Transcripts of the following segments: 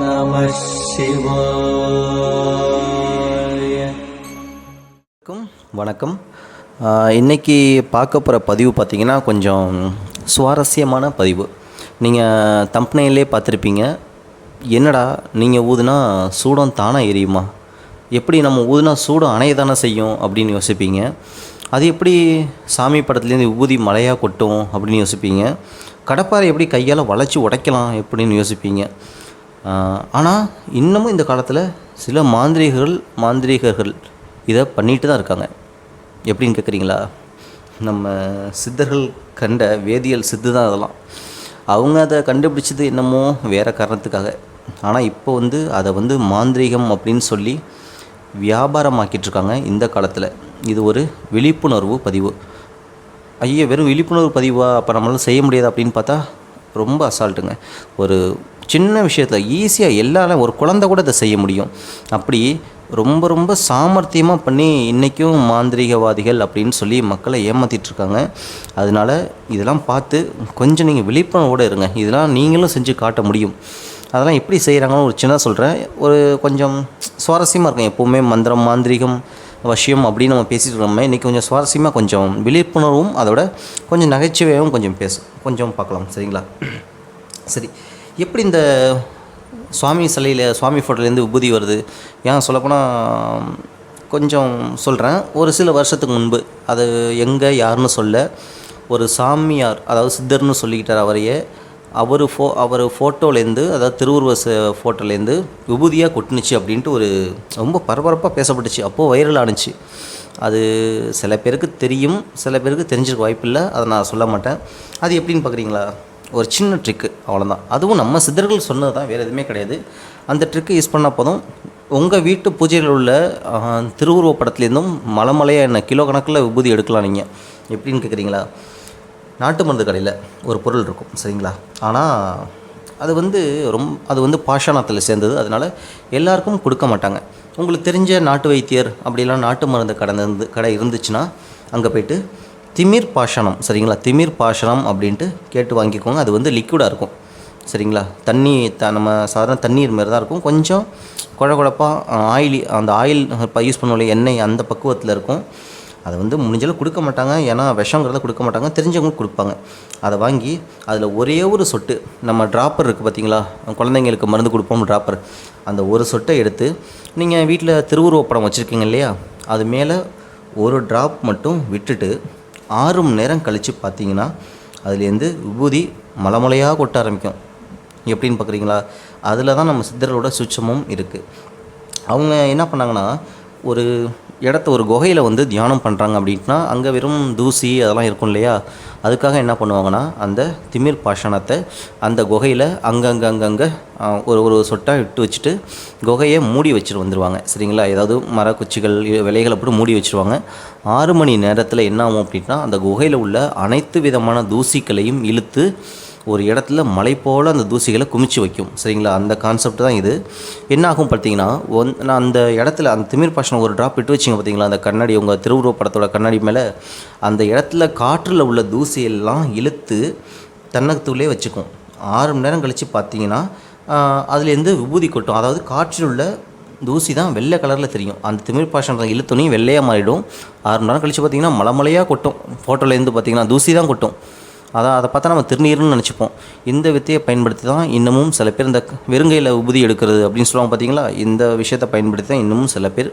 நம வணக்கம். வணக்கம். இன்றைக்கி பார்க்க போகிற பதிவு பார்த்தீங்கன்னா கொஞ்சம் சுவாரஸ்யமான பதிவு. நீங்கள் தம்பனையிலே பார்த்துருப்பீங்க. என்னடா நீங்கள் ஊதுனா சூடம் தானாக எரியுமா? எப்படி நம்ம ஊதுனா சூடம் அணைய தானே செய்யும் அப்படின்னு யோசிப்பீங்க. அது எப்படி சாமி படத்துலேருந்து ஊதி மழையாக கொட்டும் அப்படின்னு யோசிப்பீங்க. கடப்பாரை எப்படி கையால் வளைச்சி உடைக்கலாம் எப்படின்னு யோசிப்பீங்க. ஆனால் இன்னமும் இந்த காலத்தில் சில மாந்திரிகர்கள் மாந்திரீகர்கள் இதை பண்ணிட்டு தான் இருக்காங்க. எப்படின்னு கேட்குறீங்களா நம்ம சித்தர்கள் கண்ட வேதியியல் சித்து தான் அதெல்லாம். அவங்க அதை கண்டுபிடிச்சது என்னமோ வேறு காரணத்துக்காக. ஆனால் இப்போ வந்து அதை வந்து மாந்திரீகம் அப்படின்னு சொல்லி வியாபாரமாக்கிட்டு இருக்காங்க இந்த காலத்தில். இது ஒரு விழிப்புணர்வு பதிவு. ஐயோ வெறும் விழிப்புணர்வு பதிவாக அப்போ நம்மளால செய்ய முடியாது அப்படின்னு பார்த்தா ரொம்ப அசால்ட்டுங்க. ஒரு சின்ன விஷயத்தில் ஈஸியாக எல்லாரும் ஒரு குழந்தை கூட இதை செய்ய முடியும். அப்படி ரொம்ப ரொம்ப சாமர்த்தியமாக பண்ணி இன்றைக்கும் மாந்திரிகவாதிகள் அப்படின்னு சொல்லி மக்களை ஏமாத்திட்டு இருக்காங்க. அதனால இதெல்லாம் பார்த்து கொஞ்சம் நீங்கள் விழிப்புணர்வோடு இருங்க. இதெல்லாம் நீங்களும் செஞ்சு காட்ட முடியும். அதெல்லாம் எப்படி செய்கிறாங்கன்னு ஒரு சின்ன சொல்கிறேன் ஒரு கொஞ்சம் சுவாரஸ்யமாக இருக்கும் எப்போவுமே மந்திரம் மாந்திரிகம் அவசியம் அப்படின்னு நம்ம பேசிட்டு இருக்கோமே இன்றைக்கி கொஞ்சம் சுவாரஸ்யமாக கொஞ்சம் விழிப்புணர்வும் அதோட கொஞ்சம் நகைச்சுவையாகவும் கொஞ்சம் பேசும் கொஞ்சம் பார்க்கலாம். சரிங்களா? சரி. எப்படி இந்த சுவாமி சிலையில் சுவாமி ஃபோட்டோலேருந்து விபூதி வருது? ஏன் சொல்லப்போனால் கொஞ்சம் சொல்கிறேன் ஒரு சில வருஷத்துக்கு முன்பு அது எங்கே யாருன்னு சொல்ல ஒரு சாமியார் அதாவது சித்தர்னு சொல்லிக்கிட்டார் அவரையே. அவர் ஃபோ அவர் ஃபோட்டோலேருந்து அதாவது திருவுருவ ச- ஃபோட்டோலேருந்து விபூதியாக கொட்டுனுச்சு அப்படின்ட்டு ஒரு ரொம்ப பரபரப்பாக பேசப்பட்டுச்சு. அப்போது வைரல் ஆணுச்சு அது சில பேருக்கு தெரியும் சில பேருக்கு தெரிஞ்சிருக்க வாய்ப்பில்லை. அதை நான் சொல்ல மாட்டேன். அது எப்படின்னு பார்க்குறீங்களா ஒரு சின்ன ட்ரிக்கு அவ்வளோதான் அதுவும் நம்ம சித்தர்கள் சொன்னது தான் வேறு எதுவுமே கிடையாது. அந்த ட்ரிக்கு யூஸ் பண்ணால் போதும். உங்கள் வீட்டு பூஜையில் உள்ள திருவுருவ படத்துலேருந்தும் மலைமலையாக என்ன கிலோ கணக்கில் விபூதி எடுக்கலாம் நீங்கள் எப்படின்னு கேட்குறீங்களா நாட்டு மருந்து கடையில் ஒரு பொருள் இருக்கும் சரிங்களா? ஆனால் அது வந்து ரொம்ப அது வந்து பாஷாணத்தில் சேர்ந்தது. அதனால் எல்லாருக்கும் கொடுக்க மாட்டாங்க. உங்களுக்கு தெரிஞ்ச நாட்டு வைத்தியர் அப்படிலாம் நாட்டு மருந்து கடை இருந்து கடை இருந்துச்சுன்னா அங்கே போயிட்டு திமிர் பாஷாணம் சரிங்களா? திமிர் பாஷாணம் அப்படின்ட்டு கேட்டு வாங்கிக்கோங்க. அது வந்து லிக்விடாக இருக்கும் சரிங்களா? தண்ணி த நம்ம சாதாரண தண்ணீர் மாதிரி தான் இருக்கும். கொஞ்சம் குழ குழப்பாக ஆயிலி அந்த ஆயில் இப்போ யூஸ் பண்ணுவோம் எண்ணெய் அந்த பக்குவத்தில் இருக்கும். அதை வந்து முடிஞ்சளவு கொடுக்க மாட்டாங்க. ஏன்னா விஷங்கிறத கொடுக்க மாட்டாங்க. தெரிஞ்சவங்க கொடுப்பாங்க. அதை வாங்கி அதில் ஒரே ஒரு சொட்டு நம்ம ட்ராப்பர் இருக்குது பார்த்தீங்களா குழந்தைங்களுக்கு மருந்து கொடுப்போம் ட்ராப்பர் அந்த ஒரு சொட்டை எடுத்து நீங்கள் வீட்டில் திருவுருவப்படம் வச்சுருக்கீங்க இல்லையா? அது மேலே ஒரு ட்ராப் மட்டும் விட்டுட்டு ஆறு மணி நேரம் கழித்து பார்த்தீங்கன்னா அதுலேருந்து விபூதி மலைமலையாக கொட்ட ஆரம்பிக்கும். எப்படின்னு பார்க்குறீங்களா அதில் தான் நம்ம சித்தர்களோட சுட்சமும் இருக்குது அவங்க என்ன பண்ணாங்கன்னா ஒரு இடத்த ஒரு குகையில் வந்து தியானம் பண்ணுறாங்க அப்படின்னா அங்கே வெறும் தூசி அதெல்லாம் இருக்கும் இல்லையா? அதுக்காக என்ன பண்ணுவாங்கன்னா அந்த திமிர் பாஷாணத்தை அந்த குகையில் அங்கங்கே அங்கங்கே ஒரு ஒரு சொட்டாக விட்டு வச்சுட்டு குகையை மூடி வச்சுட்டு வந்துடுவாங்க சரிங்களா? ஏதாவது மரக்குச்சிகள் இ- விலைகளை போட்டு மூடி வச்சுருவாங்க. ஆறு மணி நேரத்தில் என்ன ஆகும் அப்படின்னா அந்த குகையில் உள்ள அனைத்து விதமான தூசிகளையும் இழுத்து ஒரு இடத்துல மலை போல் அந்த தூசிகளை குமிச்சு வைக்கும். சரிங்களா? அந்த கான்செப்ட் தான் இது. என்ன ஆகும் பார்த்தீங்கன்னா ஒன் நான் அந்த இடத்துல அந்த திமிர் பாஷனை ஒரு ட்ராப் இட்டு வச்சிங்க பார்த்தீங்களா? அந்த கண்ணாடி உங்கள் திருவுருவ படத்தோட கண்ணாடி மேலே அந்த இடத்துல காற்றில் உள்ள தூசியெல்லாம் இழுத்து தன்னகத்துள்ளே வச்சுக்கும். ஆறு மணி நேரம் கழித்து பார்த்தீங்கன்னா அதுலேருந்து விபூதி கொட்டும். அதாவது காற்றில் உள்ள தூசி தான் வெள்ளை கலரில் தெரியும். அந்த திமிர் பாஷன் இழுத்துனையும் வெள்ளையாக மாறிடும். ஆறு மணி நேரம் கழித்து பார்த்தீங்கன்னா மலை மலையாக கொட்டும். ஃபோட்டோலேருந்து பார்த்தீங்கன்னா தூசி தான் கொட்டும். அதான் அதை பார்த்தா நம்ம திருநீர்னு நினச்சிப்போம். இந்த வித்தையை பயன்படுத்தி தான் இன்னமும் சில பேர் இந்த வெறுங்கையில் உபுதி எடுக்கிறது அப்படின்னு சொல்லுவாங்க பார்த்தீங்களா? இந்த விஷயத்தை பயன்படுத்தி தான் இன்னமும் சில பேர்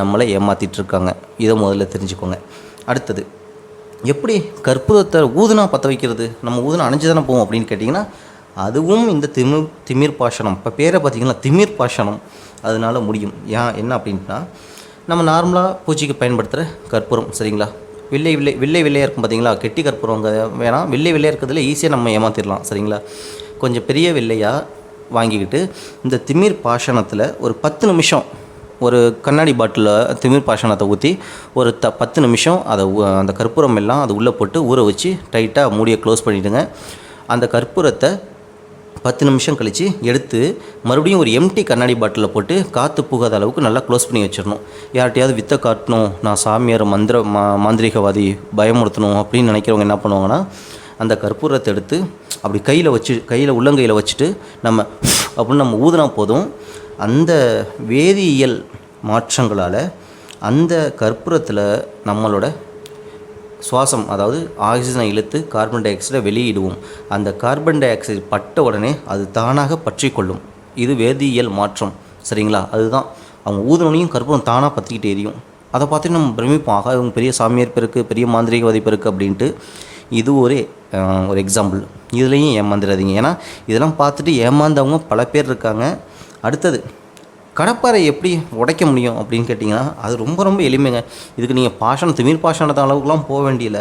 நம்மளை ஏமாற்றிட்டு இருக்காங்க இதை முதல்ல தெரிஞ்சுக்கோங்க. அடுத்தது எப்படி கற்பூரத்தை ஊதுனா பற்ற வைக்கிறது? நம்ம ஊதுனா அணைஞ்சு தானே போவோம் அப்படின்னு கேட்டிங்கன்னா அதுவும் இந்த திமிர் திமிர் பாஷணம். இப்போ பேரை பார்த்தீங்கன்னா திமிர் பாஷணம். அதனால முடியும். ஏன் என்ன அப்படின்ட்டுனா நம்ம நார்மலாக பூச்சிக்கு பயன்படுத்துகிற கற்பூரம் சரிங்களா? வெள்ளை வெள்ளை வெள்ளை வெள்ளையாக இருக்கும் பார்த்தீங்களா கெட்டி கற்பூரங்க வேணாம். வெள்ளை வெள்ளையாக இருக்கிறதுல ஈஸியாக நம்ம ஏமாற்றிடலாம் சரிங்களா? கொஞ்சம் பெரிய வெள்ளையாக வாங்கிக்கிட்டு இந்த திமிர் பாஷணத்தில் ஒரு பத்து நிமிஷம் ஒரு கண்ணாடி பாட்டிலில் திமிர் பாஷணத்தை ஊற்றி ஒரு த பத்து நிமிஷம் அதை அந்த கற்பூரம் எல்லாம் அது உள்ளே போட்டு ஊற வச்சு டைட்டாக மூடியை க்ளோஸ் பண்ணிவிடுங்க அந்த கற்பூரத்தை பத்து நிமிஷம் கழித்து எடுத்து மறுபடியும் ஒரு எம்டி கண்ணாடி பாட்டிலில் போட்டு காற்று புகாத அளவுக்கு நல்லா க்ளோஸ் பண்ணி வச்சிடணும். யார்கிட்டையாவது வித்தை காட்டணும் நான் சாமியார் மந்திர மா மாந்திரிகவாதி பயமுறுத்தணும் அப்படின்னு நினைக்கிறவங்க என்ன பண்ணுவாங்கன்னா அந்த கற்பூரத்தை எடுத்து அப்படி கையில் வச்சு கையில் உள்ளங்கையில் வச்சுட்டு நம்ம அப்படின்னு நம்ம ஊதுனா போதும். அந்த வேதியியல் மாற்றங்களால் அந்த கற்பூரத்தில் நம்மளோட சுவாசம் அதாவது ஆக்சிஜனை இழுத்து கார்பன் டை ஆக்சைடை வெளியிடுவோம். அந்த கார்பன் டை ஆக்சைடு பட்ட உடனே அது தானாக பற்றி கொள்ளும் இது வேதியியல் மாற்றம். சரிங்களா? அதுதான். அவங்க ஊதுனோனையும் கற்பூரம் தானாக பற்றிக்கிட்டு எரியும். அதை பார்த்து நம்ம பிரமிப்போம். ஆகா இவங்க பெரிய சாமியார் பெருக்கு பெரிய மாந்திரிகவாதி பெருக்கு அப்படின்ட்டு. இது ஒரு ஒரு எக்ஸாம்பிள் இதுலேயும் ஏமாந்துடாதீங்க. ஏன்னா இதெல்லாம் பார்த்துட்டு ஏமாந்தவங்க பல பேர் இருக்காங்க. அடுத்தது கடப்பாரை எப்படி உடைக்க முடியும் அப்படின்னு கேட்டிங்கன்னா அது ரொம்ப ரொம்ப எளிமைங்க. இதுக்கு நீங்கள் பாஷாணம் திமிர் பாஷாணத்த அளவுக்குலாம் போக வேண்டியல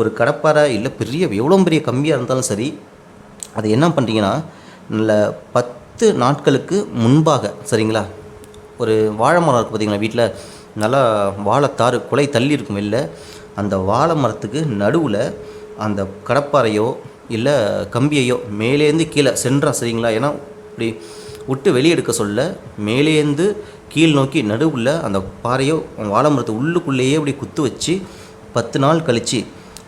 ஒரு கடப்பாரை இல்லை பெரிய எவ்வளோ பெரிய கம்பியாக இருந்தாலும் சரி அது என்ன பண்ணுறீங்கன்னா நல்ல பத்து நாட்களுக்கு முன்பாக சரிங்களா? ஒரு வாழை மரம் இருக்குது பார்த்தீங்களா வீட்டில் நல்லா வாழைத்தாறு குலை தள்ளி இருக்கும் வெளில. அந்த வாழை மரத்துக்கு நடுவில் அந்த கடப்பாரையோ இல்லை கம்பியையோ மேலேருந்து கீழே சென்றா சரிங்களா? ஏன்னா இப்படி விட்டு வெளியே எடுக்க சொல்ல மேலேந்து கீழ் நோக்கி நடுவில் அந்த பாறையோ வாழை மரத்தை உள்ளுக்குள்ளேயே அப்படி குத்து வச்சு பத்து நாள் கழித்து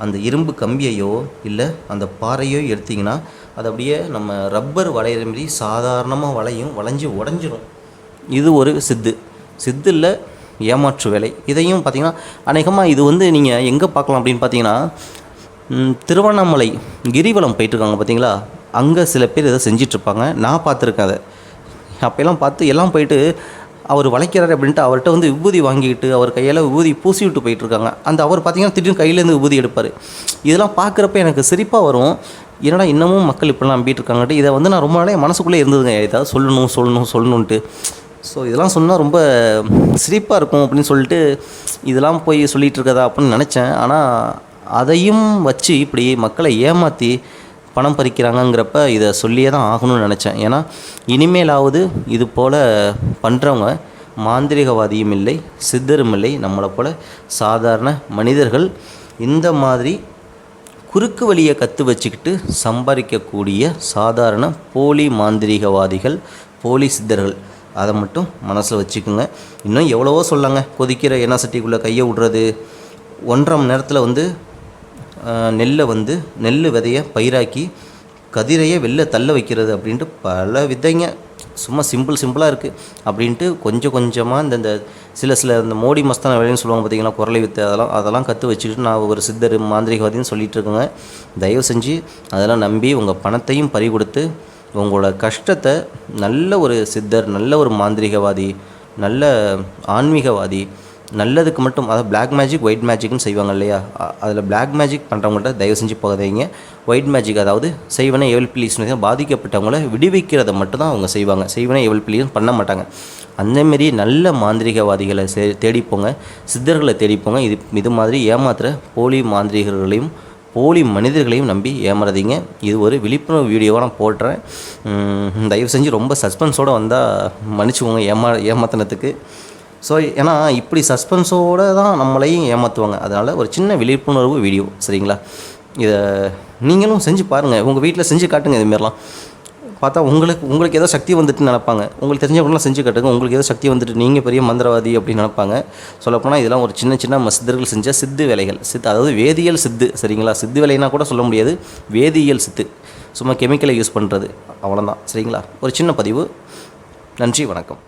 அந்த இரும்பு கம்பியையோ இல்லை அந்த பாறையோ எடுத்திங்கன்னா அது அப்படியே நம்ம ரப்பர் வளையிற மாதிரி சாதாரணமாக வளையும் வளைஞ்சு உடஞ்சிரும். இது ஒரு சித்து. சித்தில் ஏமாற்று வேலை. இதையும் பார்த்தீங்கன்னா அநேகமாக இது வந்து நீங்கள் எங்கே பார்க்கலாம் அப்படின்னு பார்த்தீங்கன்னா திருவண்ணாமலை கிரிவலம் போயிட்டுருக்காங்க பார்த்தீங்களா? அங்கே சில பேர் இதை செஞ்சிட்ருப்பாங்க நான் பார்த்துருக்கேன் அதை. அப்போல்லாம் பார்த்து எல்லாம் போயிட்டு அவர் வளைக்கிறார் அப்படின்ட்டு அவர்கிட்ட வந்து விபூதி வாங்கிக்கிட்டு அவர் கையால் விபூதி பூசி விட்டு போயிட்டுருக்காங்க. அந்த அவர் பார்த்தீங்கன்னா திடீர்னு கையிலேருந்து விபூதி எடுப்பார். இதெல்லாம் பார்க்குறப்ப எனக்கு சிரிப்பாக வரும். என்னடா இன்னமும் மக்கள் இப்படிலாம் நம்பிட்டு இருக்காங்கட்டு இதை வந்து நான் ரொம்ப நாளே மனசுக்குள்ளே இருந்ததுங்க. ஏதாவது சொல்லணும் சொல்லணும் சொல்லணுன்ட்டு. ஸோ இதெல்லாம் சொன்னால் ரொம்ப சிரிப்பாக இருக்கும் அப்படின்னு சொல்லிட்டு இதெல்லாம் போய் சொல்லிகிட்டு இருக்கதா அப்படின்னு நினச்சேன். ஆனால் அதையும் வச்சு இப்படி மக்களை ஏமாற்றி பணம் பறிக்கிறாங்கங்கிறப்ப இதை சொல்லியே தான் ஆகணும்னு நினச்சேன். ஏன்னா இனிமேலாவது இது போல் பண்ணுறவங்க மாந்திரிகவாதியும் இல்லை சித்தரும் இல்லை நம்மளை போல் சாதாரண மனிதர்கள் இந்த மாதிரி குறுக்கு வழியை கற்று வச்சுக்கிட்டு சம்பாதிக்கக்கூடிய சாதாரண போலி மாந்திரீகவாதிகள் போலி சித்தர்கள் அதை மட்டும் மனசில் வச்சுக்கோங்க. இன்னும் எவ்வளவோ சொல்லாங்க. கொதிக்கிற எண்ணெய் சட்டிக்குள்ளே கையை விடுறது. ஒன்றரை மணி நேரத்தில் வந்து நெல்லை வந்து நெல் விதையை பயிராக்கி கதிரையே வெளில தள்ள வைக்கிறது அப்படின்ட்டு பல விதைங்க சும்மா சிம்பிள் சிம்பிளாக இருக்குது அப்படின்ட்டு கொஞ்சம் கொஞ்சமாக இந்த இந்த சில சில இந்த மோடி மஸ்தான வேலைன்னு சொல்லுவாங்க பார்த்தீங்களா? குரலை வித்து அதெல்லாம் அதெல்லாம் கற்று வச்சுக்கிட்டு நான் ஒரு சித்தர் மாந்திரிகவாதின்னு சொல்லிட்டு இருக்கேங்க. தயவு செஞ்சு அதெல்லாம் நம்பி உங்கள் பணத்தையும் பறி கொடுத்து உங்களோட கஷ்டத்தை நல்ல ஒரு சித்தர் நல்ல ஒரு மாந்திரிகவாதி நல்ல ஆன்மீகவாதி நல்லதுக்கு மட்டும் அதாவது பிளாக் மேஜிக் ஒயிட் மேஜிக்னு செய்வாங்க இல்லையா? அதில் பிளாக் மேஜிக் பண்ணுறவங்கள்ட்ட தயவு செஞ்சு போகாதீங்க ஒயிட் மேஜிக் அதாவது செய்வன எவல் பிளீஸ்னு பாதிக்கப்பட்டவங்கள விடுவிக்கிறத மட்டும் தான் அவங்க செய்வாங்க. செய்வன எவல் பிளீஸ் பண்ண மாட்டாங்க. அந்தமாரி நல்ல மாந்திரிகவாதிகளை சே தேடிப்போங்க சித்தர்களை தேடிப்போங்க இது இது மாதிரி ஏமாத்துகிற போலி மாந்திரிகர்களையும் போலி மனிதர்களையும் நம்பி ஏமாறாதீங்க. இது ஒரு விழிப்புணர்வு வீடியோவாக நான் போடுறேன். தயவு செஞ்சு ரொம்ப சஸ்பென்ஸோடு வந்தால் மன்னிச்சுக்கோங்க. ஏமா ஏமாத்தினத்துக்கு ஸோ ஏன்னா இப்படி சஸ்பென்ஸோடு தான் நம்மளையும் ஏமாற்றுவாங்க அதனால் ஒரு சின்ன விழிப்புணர்வு வீடியோ சரிங்களா? இதை நீங்களும் செஞ்சு பாருங்கள் உங்கள் வீட்டில் செஞ்சு காட்டுங்க இதுமாரிலாம் பார்த்தா உங்களுக்கு உங்களுக்கு ஏதோ சக்தி வந்துட்டு நினைப்பாங்க. உங்களுக்கு தெரிஞ்சவங்களாம் செஞ்சு கட்டுங்க. உங்களுக்கு ஏதோ சக்தி வந்துட்டு நீங்கள் பெரிய மந்திரவாதி அப்படின்னு நினைப்பாங்க. சொல்லப்போனால் இதெல்லாம் ஒரு சின்ன சின்ன நம்ம சித்தர்கள் செஞ்ச சித்து வேலைகள். சித்து அதாவது வேதியியல் சித்து சரிங்களா? சித்து வேலைனா கூட சொல்ல முடியாது. வேதியியல் சித்து. சும்மா கெமிக்கலை யூஸ் பண்ணுறது அவ்வளோதான் சரிங்களா? ஒரு சின்ன பதிவு. நன்றி வணக்கம்.